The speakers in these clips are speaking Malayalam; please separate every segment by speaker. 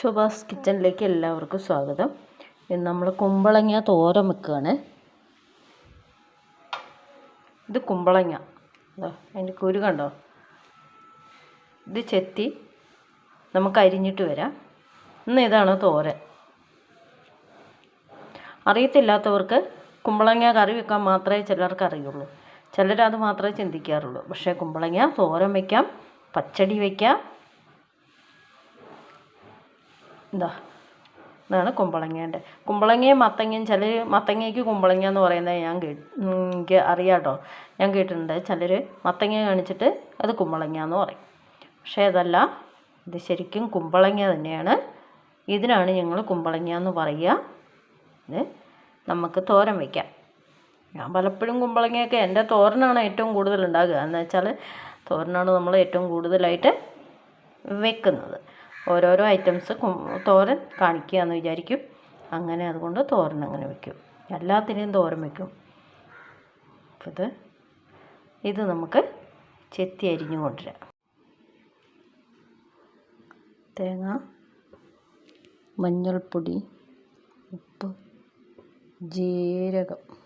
Speaker 1: ശുഭാസ് കിച്ചണിലേക്ക് എല്ലാവർക്കും സ്വാഗതം. ഇന്ന് നമ്മൾ കുമ്പളങ്ങ തോരം വെക്കുകയാണ് ഇത് കുമ്പളങ്ങ. അതിന്റെ കുരു കണ്ടോ? ഇത് ചെത്തി നമുക്ക് അരിഞ്ഞിട്ട് വരാം. ഇന്ന് ഇതാണ് തോരൻ. അറിയത്തില്ലാത്തവർക്ക് കുമ്പളങ്ങ കറി വെക്കാൻ മാത്രമേ ചിലർക്ക് അറിയുള്ളൂ. ചിലരത് മാത്രമേ ചിന്തിക്കാറുള്ളൂ. പക്ഷേ കുമ്പളങ്ങ തോരം വയ്ക്കാം പച്ചടി വയ്ക്കാം ഇതാ ഇതാണ് കുമ്പളങ്ങേന്റെ. കുമ്പളങ്ങയും മത്തങ്ങയും ചിലർ മത്തങ്ങയ്ക്ക് കുമ്പളങ്ങ എന്ന് പറയുന്നത് ഞാൻ കേട്ട് എനിക്ക് അറിയാം കേട്ടോ ഞാൻ കേട്ടിട്ടുണ്ട്. ചിലർ മത്തങ്ങ കാണിച്ചിട്ട് അത് കുമ്പളങ്ങ എന്ന് പറയും. പക്ഷേ അതല്ല. ഇത് ശരിക്കും കുമ്പളങ്ങ തന്നെയാണ്. ഇതിനാണ് ഞങ്ങൾ കുമ്പളങ്ങ എന്ന് പറയുക. ഇത് നമുക്ക് തോരൻ വയ്ക്കാം ഞാൻ പലപ്പോഴും കുമ്പളങ്ങയൊക്കെ എന്റെ തോരനാണ് ഏറ്റവും കൂടുതൽ ഉണ്ടാകുക എന്ന് വെച്ചാൽ തോരനാണ് നമ്മൾ ഏറ്റവും കൂടുതലായിട്ട് വെക്കുന്നത്. ഓരോരോ ഐറ്റംസ് തോരൻ കാണിക്കുക എന്ന് വിചാരിക്കും. അങ്ങനെ അതുകൊണ്ട് തോരൻ അങ്ങനെ വെക്കും. എല്ലാത്തിനെയും തോരൻ വെക്കും. ഇത് ഇത് നമുക്ക് ചെത്തി അരിഞ്ഞു കൊണ്ടുവരാം. തേങ്ങ മഞ്ഞൾപ്പൊടി ഉപ്പ് ജീരകം.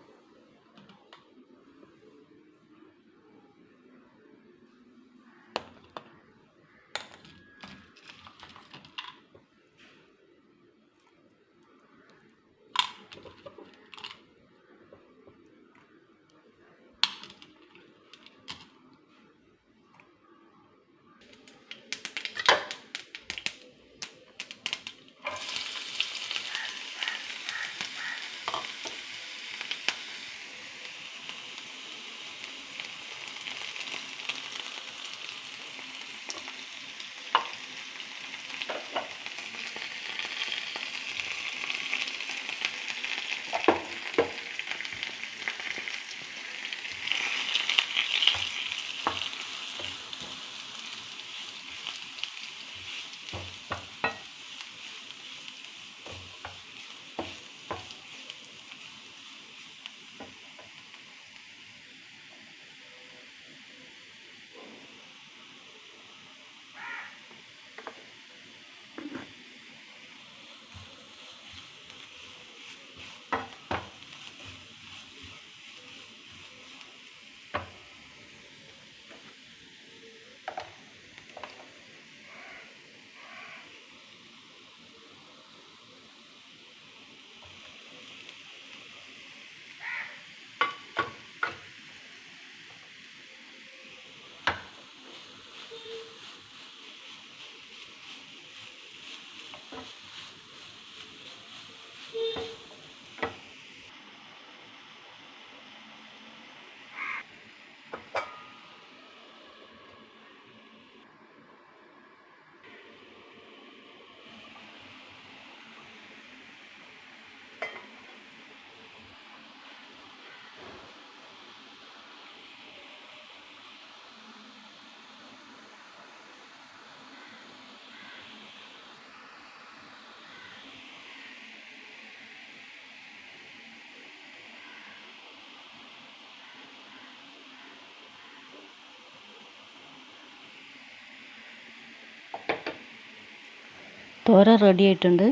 Speaker 1: തോര റെഡി ആയിട്ടുണ്ട്.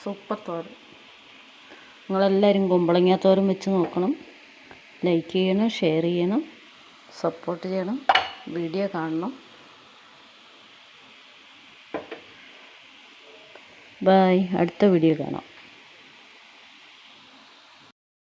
Speaker 1: സൂപ്പർ തോര. നിങ്ങളെല്ലാവരും കുമ്പളങ്ങ തോരൻ വെച്ച് നോക്കണം. ലൈക്ക് ചെയ്യണം ഷെയർ ചെയ്യണം സപ്പോർട്ട് ചെയ്യണം വീഡിയോ കാണണം. ബായ് അടുത്ത വീഡിയോ കാണാം.